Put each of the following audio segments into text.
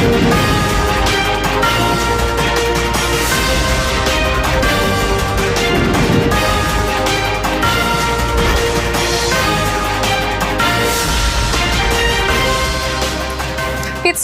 Thank you.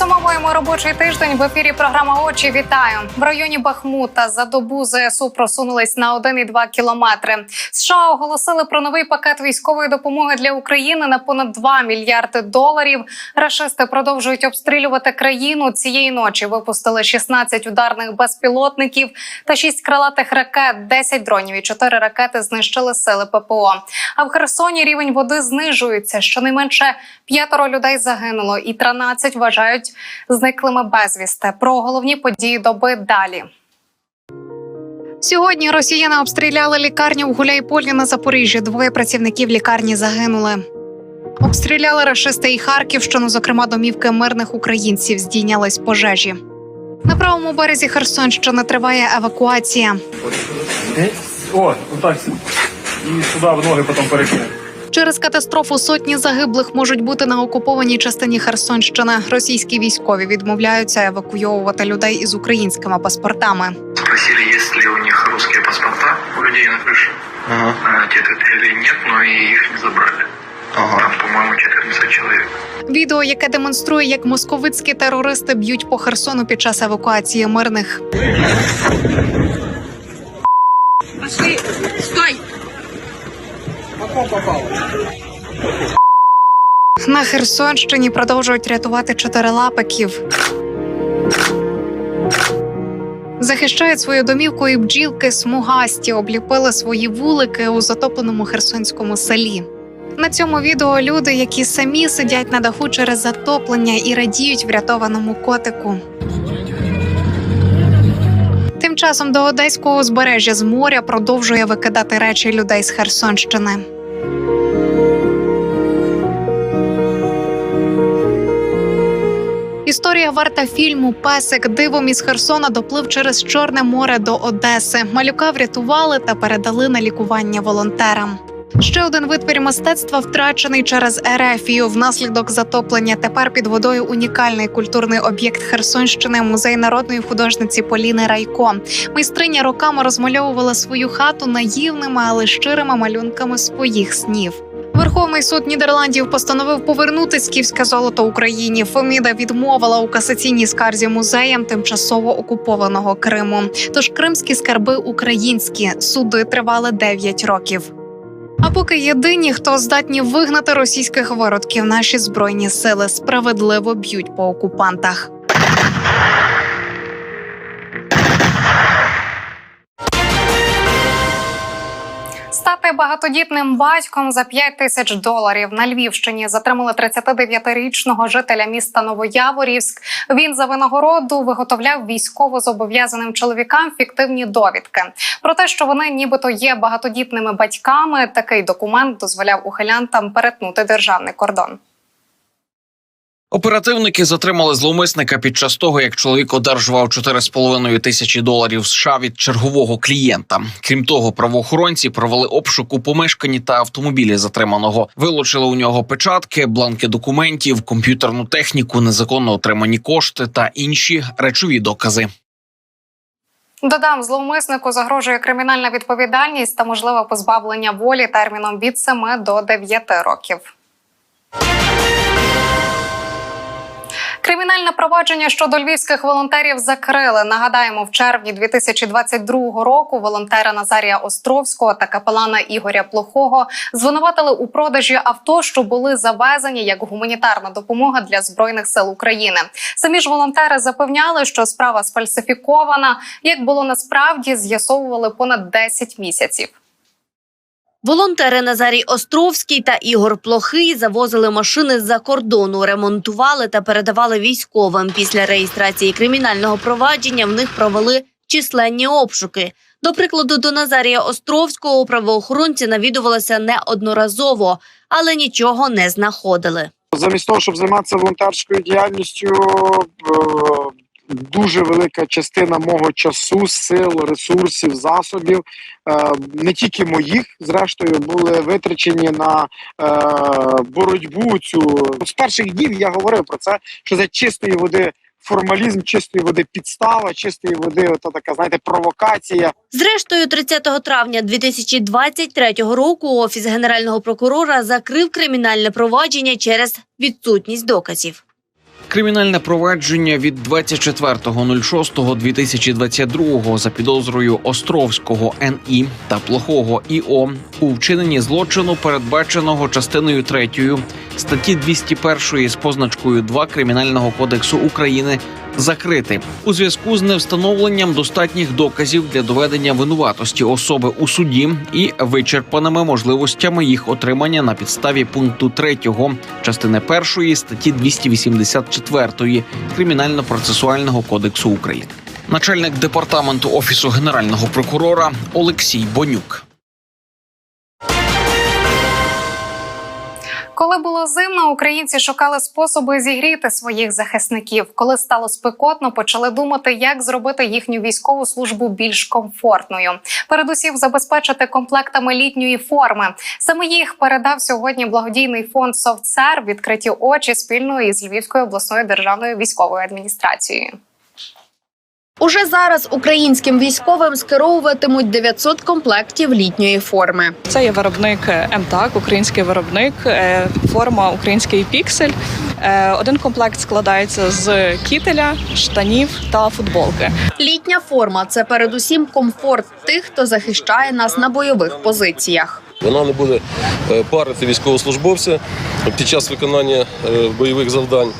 Підсумовуємо робочий тиждень в ефірі. Програма очі. Вітаю в районі Бахмута. За добу ЗСУ просунулись на 1,2 кілометри. США оголосили про новий пакет військової допомоги для України на понад 2 мільярди доларів. Рашисти продовжують обстрілювати країну. Цієї ночі випустили 16 ударних безпілотників та 6 крилатих ракет, 10 дронів і 4 ракети знищили сили ППО. А в Херсоні рівень води знижується. Щонайменше п'ятеро людей загинуло, і 13 вважають зниклими безвісти. Про головні події доби далі. Сьогодні росіяни обстріляли лікарню в Гуляйполі на Запоріжжі. Двоє працівників лікарні загинули. Обстріляли рашисти і Харківщину, зокрема домівки мирних українців, здійнялись пожежі. На правому березі Херсонщини триває евакуація. О, отак. І сюди в ноги потім перекинути. Через катастрофу сотні загиблих можуть бути на окупованій частині Херсонщини. Російські військові відмовляються евакуйовувати людей із українськими паспортами. Спросили, есть ли у них русские паспорта у людей на крыше. Ага, А, Те ответили нет, но и их не забрали. ага. Там, по-моему, 14 человек. Відео, яке демонструє, як московицькі терористи б'ють по Херсону під час евакуації мирних. Пошли! Стой! На Херсонщині продовжують рятувати чотирилапиків. Захищають свою домівку і бджілки смугасті обліпили свої вулики у затопленому херсонському селі. На цьому відео люди, які самі сидять на даху через затоплення і радіють врятованому котику. Тим часом до одеського узбережжя з моря продовжує викидати речі людей з Херсонщини. Історія варта фільму Песик дивом із Херсона доплив через Чорне море до Одеси. Малюка врятували та передали на лікування волонтерам. Ще один витвір мистецтва втрачений через Ерефію. Внаслідок затоплення тепер під водою унікальний культурний об'єкт Херсонщини, музей народної художниці Поліни Райко. Майстриня роками розмальовувала свою хату наївними, але щирими малюнками своїх снів. Верховний суд Нідерландів постановив повернути скіфське золото Україні. Феміда відмовила у касаційній скарзі музеям тимчасово окупованого Криму. Тож кримські скарби українські суди тривали 9 років. А поки єдині, хто здатні вигнати російських виродків, наші збройні сили справедливо б'ють по окупантах. Стати багатодітним батьком за 5 тисяч доларів на Львівщині затримали 39-річного жителя міста Новояворівськ. Він за винагороду виготовляв військово зобов'язаним чоловікам фіктивні довідки про те, що вони нібито є багатодітними батьками. Такий документ дозволяв ухилянтам перетнути державний кордон. Оперативники затримали зловмисника під час того, як чоловік одержував 4,5 тисячі доларів США від чергового клієнта. Крім того, правоохоронці провели обшук у помешканні та автомобілі затриманого. Вилучили у нього печатки, бланки документів, комп'ютерну техніку, незаконно отримані кошти та інші речові докази. Додам, зловмиснику загрожує кримінальна відповідальність та можливе позбавлення волі терміном від 7 до 9 років. Кримінальне провадження щодо львівських волонтерів закрили. Нагадаємо, в червні 2022 року волонтера Назарія Островського та капелана Ігоря Плохого звинуватили у продажі авто, що були завезені як гуманітарна допомога для збройних сил України. Самі ж волонтери запевняли, що справа сфальсифікована. Як було насправді, з'ясовували понад 10 місяців. Волонтери Назарій Островський та Ігор Плохий завозили машини з-за кордону, ремонтували та передавали військовим. Після реєстрації кримінального провадження в них провели численні обшуки. До прикладу, до Назарія Островського правоохоронці навідувалися неодноразово, але нічого не знаходили. Замість того, щоб займатися волонтерською діяльністю, е, дуже велика частина мого часу, сил, ресурсів, засобів, е, не тільки моїх, зрештою, були витрачені на е, боротьбу. Цю з перших днів я говорив про це, що за чистої води формалізм чистої води, підстава чистої води, ото така, знаєте, провокація. Зрештою, 30 травня 2023 року офіс генерального прокурора закрив кримінальне провадження через відсутність доказів. Кримінальне провадження від 24.06.2022 за підозрою Островського НІ та Плохого ІО у вчиненні злочину, передбаченого частиною 3 статті 201 з позначкою 2 Кримінального кодексу України закрити. У зв'язку з невстановленням достатніх доказів для доведення винуватості особи у суді і вичерпаними можливостями їх отримання на підставі пункту 3 частини 1 статті 284 Кримінально-процесуального кодексу України. Начальник департаменту офісу генерального прокурора Олексій Бонюк. Коли було зимно, українці шукали способи зігріти своїх захисників. Коли стало спекотно, почали думати, як зробити їхню військову службу більш комфортною. Передусім забезпечити комплектами літньої форми. Саме їх передав сьогодні благодійний фонд «Софтсерв» відкриті очі спільно із Львівською обласною державною військовою адміністрацією. Уже зараз українським військовим скеровуватимуть 900 комплектів літньої форми. Це є виробник МТАК, український виробник, е, форма український піксель. Е, Один комплект складається з кітеля, штанів та футболки. Літня форма це передусім комфорт тих, хто захищає нас на бойових позиціях. Вона не буде е, парити військовослужбовця під час виконання е, бойових завдань.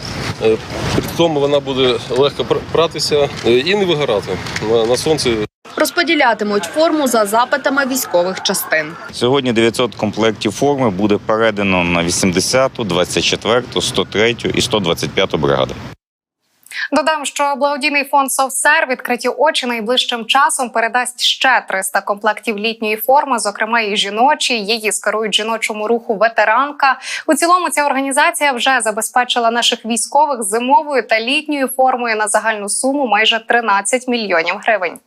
Е, При тому вона буде легко пратися і не вигорати на- на сонці. Розподілятимуть форму за запитами військових частин. Сьогодні 900 комплектів форми буде передано на 80-ту, 24-ту, 103-ю і 125-ту бригади. Додам, що благодійний фонд «Совсер» відкриті очі найближчим часом передасть ще 300 комплектів літньої форми, зокрема і жіночі. Її скерують жіночому руху ветеранка. У цілому ця організація вже забезпечила наших військових зимовою та літньою формою на загальну суму майже 13 мільйонів гривень.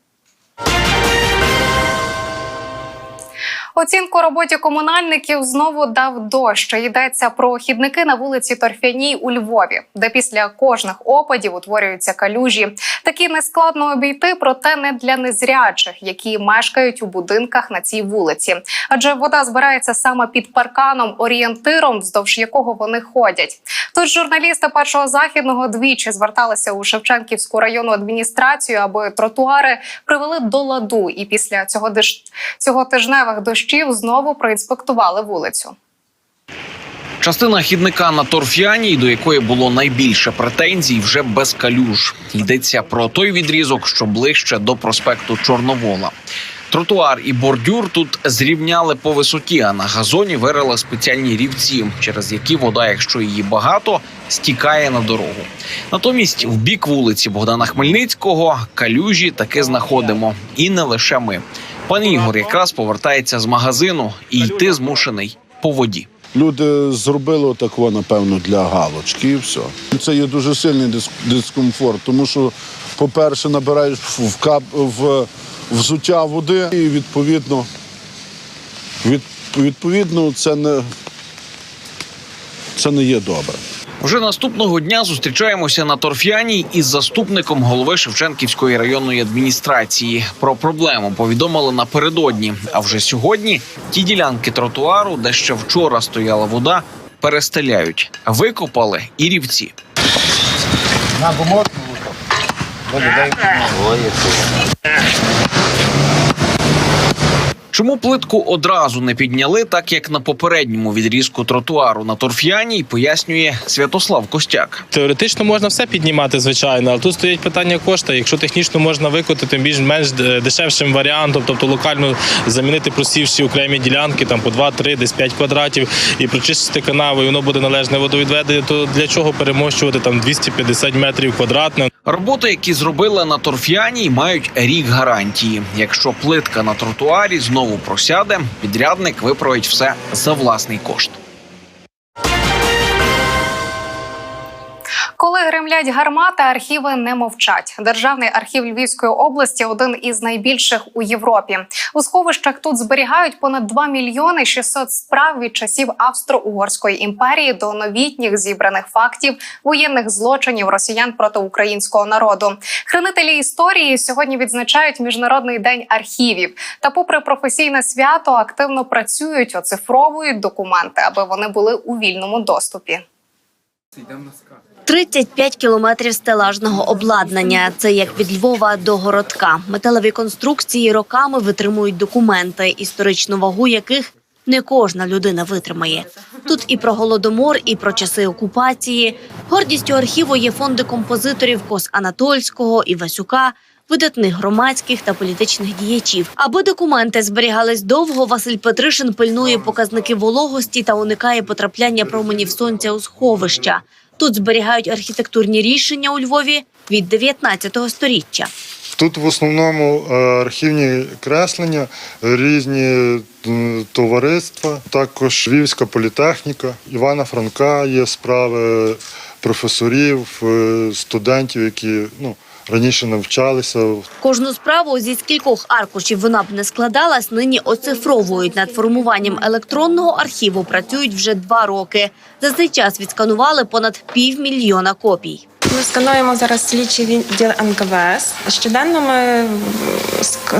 Оцінку роботі комунальників знову дав дощ. Йдеться про хідники на вулиці Торфяній у Львові, де після кожних опадів утворюються калюжі. Такі нескладно обійти, проте не для незрячих, які мешкають у будинках на цій вулиці. Адже вода збирається саме під парканом, орієнтиром, вздовж якого вони ходять. Тут журналісти першого західного двічі зверталися у Шевченківську районну адміністрацію, аби тротуари привели до ладу. І після цього диш... цього тижневих дощів знову проінспектували вулицю. Частина хідника на торф'яній, до якої було найбільше претензій, вже без калюж. Йдеться про той відрізок, що ближче до проспекту Чорновола. Тротуар і бордюр тут зрівняли по висоті, а на газоні вирили спеціальні рівці, через які вода, якщо її багато, стікає на дорогу. Натомість, в бік вулиці Богдана Хмельницького калюжі таки знаходимо, і не лише ми. Пан Ігор якраз повертається з магазину і йти змушений по воді. Люди зробили такого, напевно, для галочки і все. Це є дуже сильний дис- дискомфорт, тому що, по-перше, набираєш в, кап, в взуття води, і відповідно, від, відповідно, це не, це не є добре. Вже наступного дня зустрічаємося на торф'яній із заступником голови Шевченківської районної адміністрації. Про проблему повідомили напередодні. А вже сьогодні ті ділянки тротуару, де ще вчора стояла вода, перестеляють, викопали і рівці. Чому плитку одразу не підняли, так як на попередньому відрізку тротуару на торф'яній, пояснює Святослав Костяк. Теоретично можна все піднімати, звичайно, але тут стоїть питання кошту. Якщо технічно можна виконати тим більш менш е, дешевшим варіантом, тобто локально замінити просівші окремі ділянки, там по 2-3, десь 5 квадратів, і прочистити канаву, і воно буде належне водовідведення, то для чого перемощувати там 250 метрів квадратних? Роботи, які зробили на торф'яній, мають рік гарантії. Якщо плитка на тротуарі знову просяде, підрядник виправить все за власний кошт. Коли гремлять гармати, архіви не мовчать. Державний архів Львівської області один із найбільших у Європі. У сховищах тут зберігають понад 2 мільйони 600 справ від часів Австро-Угорської імперії до новітніх зібраних фактів воєнних злочинів росіян проти українського народу. Хранителі історії сьогодні відзначають міжнародний день архівів. Та, попри професійне свято, активно працюють, оцифровують документи, аби вони були у вільному доступі. 35 кілометрів стелажного обладнання. Це як від Львова до городка. Металеві конструкції роками витримують документи, історичну вагу яких не кожна людина витримає. Тут і про голодомор, і про часи окупації. Гордістю архіву є фонди композиторів Кос Анатольського і Васюка. Видатних громадських та політичних діячів, аби документи зберігались довго. Василь Петришин пильнує показники вологості та уникає потрапляння променів сонця у сховища. Тут зберігають архітектурні рішення у Львові від 19 століття. Тут в основному е, архівні креслення, різні товариства, також Львівська політехніка, Івана Франка є справи професорів, е, студентів, які ну, раніше навчалися. Кожну справу зі скількох аркушів вона б не складалась, нині оцифровують. Над формуванням електронного архіву працюють вже два роки. За цей час відсканували понад півмільйона копій. Ми скануємо зараз слідчий відділ НКВС. Щоденно ми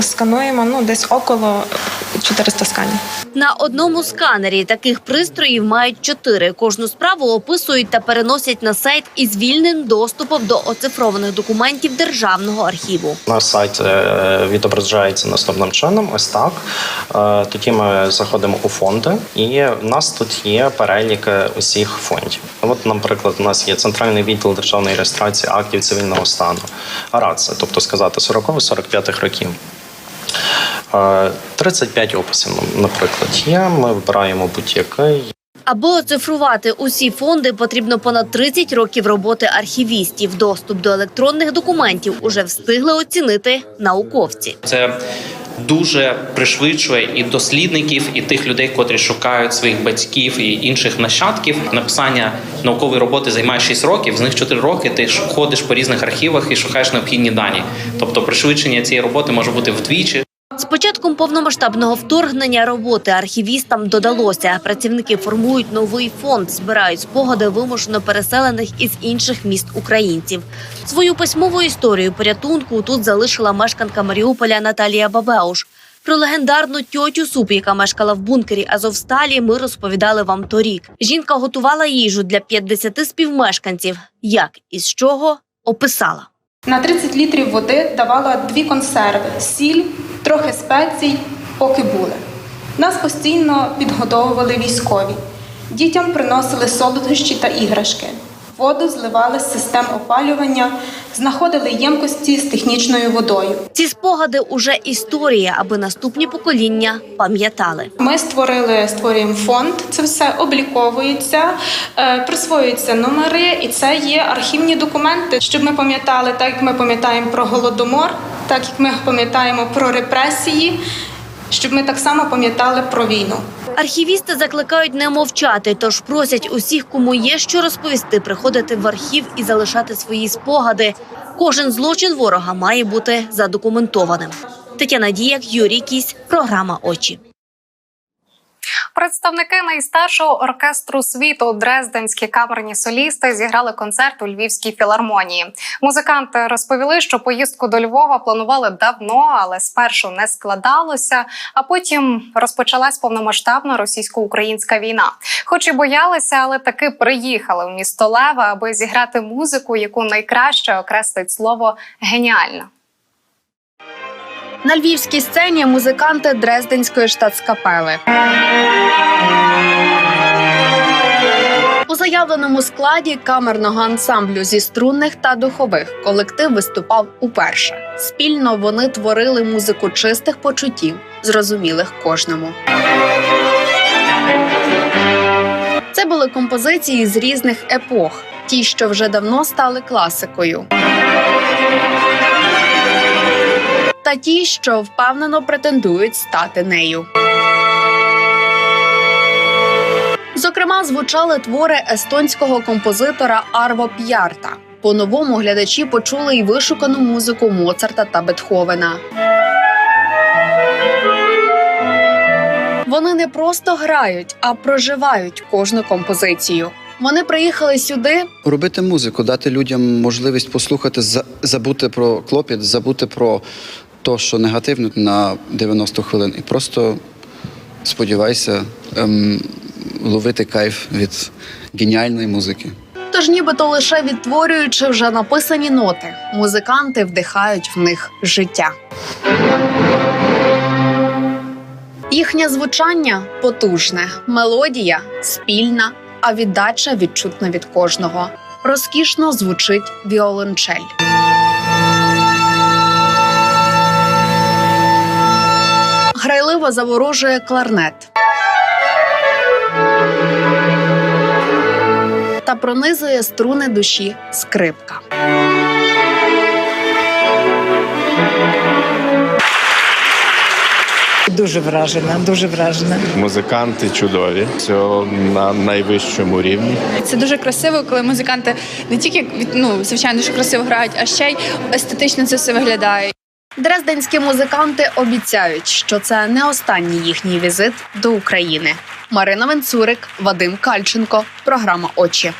скануємо ну, десь около 400 сканів. На одному сканері таких пристроїв мають чотири. Кожну справу описують та переносять на сайт із вільним доступом до оцифрованих документів державного архіву. Наш сайт е, відображається наступним чином. Ось так. Е, Тоді ми заходимо у фонди, і в нас тут є перелік е, усіх фондів. От, наприклад, у нас є центральний відділ державної реєстрації актів цивільного стану. РАЦ, тобто сказати 40-45 років. Е, 35 описів, наприклад, є. Ми вибираємо будь-який. Аби оцифрувати усі фонди, потрібно понад 30 років роботи архівістів. Доступ до електронних документів уже встигли оцінити науковці. Це дуже пришвидшує і дослідників, і тих людей, котрі шукають своїх батьків і інших нащадків. Написання наукової роботи займає 6 років. З них 4 роки ти ходиш по різних архівах і шукаєш необхідні дані. Тобто, пришвидшення цієї роботи може бути вдвічі. Повномасштабного вторгнення роботи архівістам додалося. Працівники формують новий фонд, збирають спогади вимушено переселених із інших міст українців. Свою письмову історію порятунку тут залишила мешканка Маріуполя Наталія Бабеуш. Про легендарну тьотю суп, яка мешкала в бункері Азовсталі, ми розповідали вам торік. Жінка готувала їжу для 50 співмешканців. Як і з чого описала. На 30 літрів води давала дві консерви, сіль, трохи спецій, поки були. Нас постійно підгодовували військові. Дітям приносили солодощі та іграшки. Воду зливали з систем опалювання, знаходили ємкості з технічною водою. Ці спогади уже історія, аби наступні покоління пам'ятали. Ми створили створюємо фонд. Це все обліковується, е, присвоюються номери, і це є архівні документи, щоб ми пам'ятали, так як ми пам'ятаємо про голодомор, так як ми пам'ятаємо про репресії, щоб ми так само пам'ятали про війну. Архівісти закликають не мовчати, тож просять усіх, кому є що розповісти, приходити в архів і залишати свої спогади. Кожен злочин ворога має бути задокументованим. Тетяна Діяк, Юрій Кісь, програма Очі. Представники найстаршого оркестру світу Дрезденські камерні солісти зіграли концерт у Львівській філармонії. Музиканти розповіли, що поїздку до Львова планували давно, але спершу не складалося. А потім розпочалась повномасштабна російсько-українська війна. Хоч і боялися, але таки приїхали в місто Лева, аби зіграти музику, яку найкраще окреслить слово геніальна. На львівській сцені музиканти Дрезденської штатскапели. У заявленому складі камерного ансамблю зі струнних та духових колектив виступав уперше. Спільно вони творили музику чистих почуттів, зрозумілих кожному. Це були композиції з різних епох, ті, що вже давно стали класикою. Та ті, що впевнено претендують стати нею. Зокрема, звучали твори естонського композитора Арво П'ярта. По-новому глядачі почули й вишукану музику Моцарта та Бетховена. Вони не просто грають, а проживають кожну композицію. Вони приїхали сюди, Робити музику, дати людям можливість послухати, забути про клопіт, забути про те, що негативно на 90 хвилин, і просто сподівайся ем, ловити кайф від геніальної музики. тож нібито лише відтворюючи вже написані ноти, музиканти вдихають в них життя. Їхнє звучання потужне, мелодія спільна, а віддача відчутна від кожного. Розкішно звучить віолончель. Грайливо заворожує кларнет. Та пронизує струни душі скрипка. Дуже вражена, дуже вражена. Музиканти чудові, все на найвищому рівні. Це дуже красиво, коли музиканти не тільки ну, звичайно, що красиво грають, а ще й естетично це все виглядає. Дрезденські музиканти обіцяють, що це не останній їхній візит до України. Марина Венцурик, Вадим Кальченко. Програма Очі.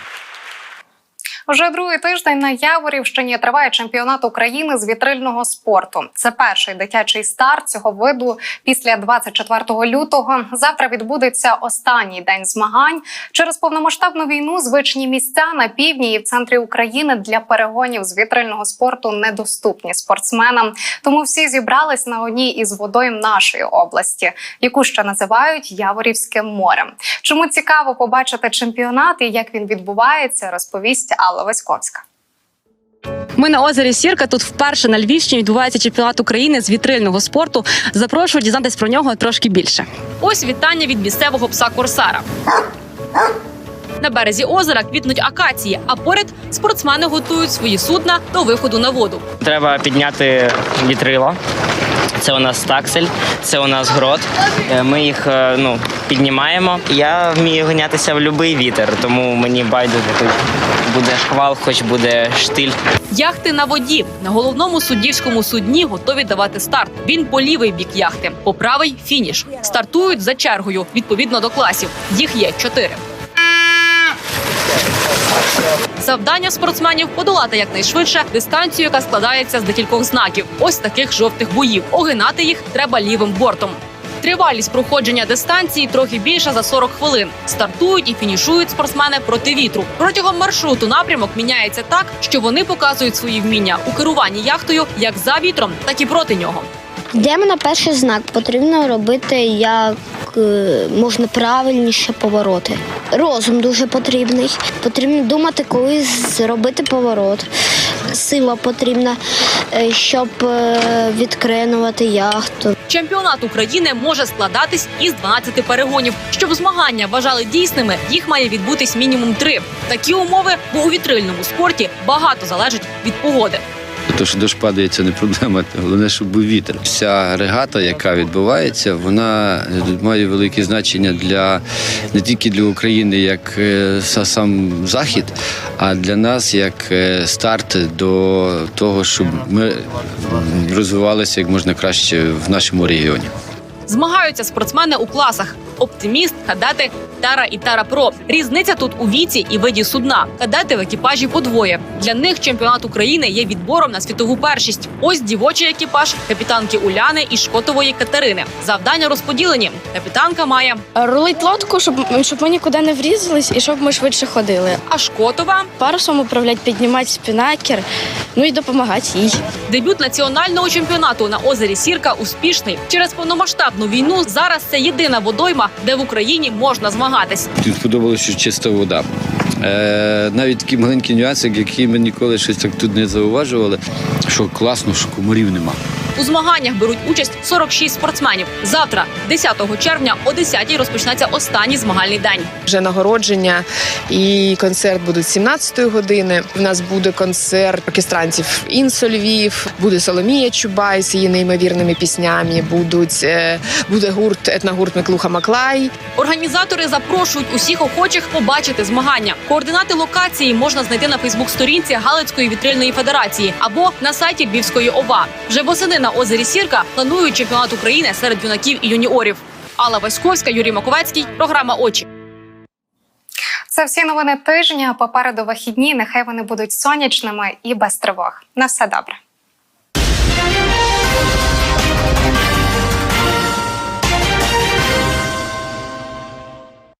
Уже другий тиждень на Яворівщині триває чемпіонат України з вітрильного спорту. Це перший дитячий старт цього виду після 24 лютого. Завтра відбудеться останній день змагань. Через повномасштабну війну звичні місця на півдні і в центрі України для перегонів з вітрильного спорту недоступні спортсменам. Тому всі зібрались на одній із водойм нашої області, яку ще називають Яворівським морем. Чому цікаво побачити чемпіонат і як він відбувається, розповість Алла Васьковська. Ми на озері Сірка. Тут вперше на Львівщині відбувається чемпіонат України з вітрильного спорту. Запрошую дізнатись про нього трошки більше. Ось вітання від місцевого пса Корсара. На березі озера квітнуть акації, а поряд спортсмени готують свої судна до виходу на воду. Треба підняти вітрило. Це у нас таксель, це у нас грот. Е, Ми їх е, ну, піднімаємо. Я вмію ганятися в будь-який вітер, тому мені байдуже хоч буде шквал, хоч буде штиль. Яхти на воді на головному суддівському судні готові давати старт. Він по лівий бік яхти, по правий фініш. Стартують за чергою відповідно до класів. Їх є чотири. Завдання спортсменів подолати якнайшвидше дистанцію, яка складається з декількох знаків. Ось таких жовтих боїв. Огинати їх треба лівим бортом. Тривалість проходження дистанції трохи більша за 40 хвилин. Стартують і фінішують спортсмени проти вітру. Протягом маршруту напрямок міняється так, що вони показують свої вміння у керуванні яхтою як за вітром, так і проти нього. Йдемо на перший знак. Потрібно робити як е, можна правильніше повороти. Розум дуже потрібний. Потрібно думати, коли зробити поворот. Сила потрібна, е, щоб е, відкренувати яхту. Чемпіонат України може складатись із 12 перегонів. Щоб змагання вважали дійсними, їх має відбутись мінімум три. Такі умови, бо у вітрильному спорті багато залежить від погоди. То, що дощ падає, це не проблема. Головне, щоб був вітер. Вся регата, яка відбувається, вона має велике значення для не тільки для України, як е, сам захід, а для нас як е, старт до того, щоб ми розвивалися як можна краще в нашому регіоні. Змагаються спортсмени у класах: оптиміст, кадети, тара і тара про. Різниця тут у віці і виді судна. Кадети в екіпажі подвоє. Для них чемпіонат України є відбором на світову першість. Ось дівочий екіпаж капітанки Уляни і Шкотової Катерини. Завдання розподілені. Капітанка має Рулить лодку, щоб, щоб ми нікуди не врізались і щоб ми швидше ходили. А Шкотова парусом управлять, піднімати спінакер, ну і допомагати їй. Дебют національного чемпіонату на озері Сірка успішний. Через повномасштабну війну зараз це єдина водойма, де в Україні можна змагатись. Тут подобалося, що чиста вода. Е, навіть такі маленькі нюанси, які ми ніколи щось так тут не зауважували, що класно, що комарів нема. У змаганнях беруть участь 46 спортсменів. Завтра, 10 червня, о 10 розпочнеться останній змагальний день. Вже нагородження і концерт будуть 17-ї години. У нас буде концерт оркестрантів Інсо Львів, буде Соломія Чубай з її неймовірними піснями. Будуть е, буде гурт етногурт Миклуха Маклай. Організатори запрошують усіх охочих побачити змагання. Координати локації можна знайти на Фейсбук-сторінці Галицької вітрильної федерації або на сайті Львівської ОВА. Вже восени на озері Сірка планують чемпіонат України серед юнаків і юніорів. Алла Васьковська, Юрій Маковецький, програма Очі. Це всі новини тижня. Попереду вихідні. Нехай вони будуть сонячними і без тривог. На все добре.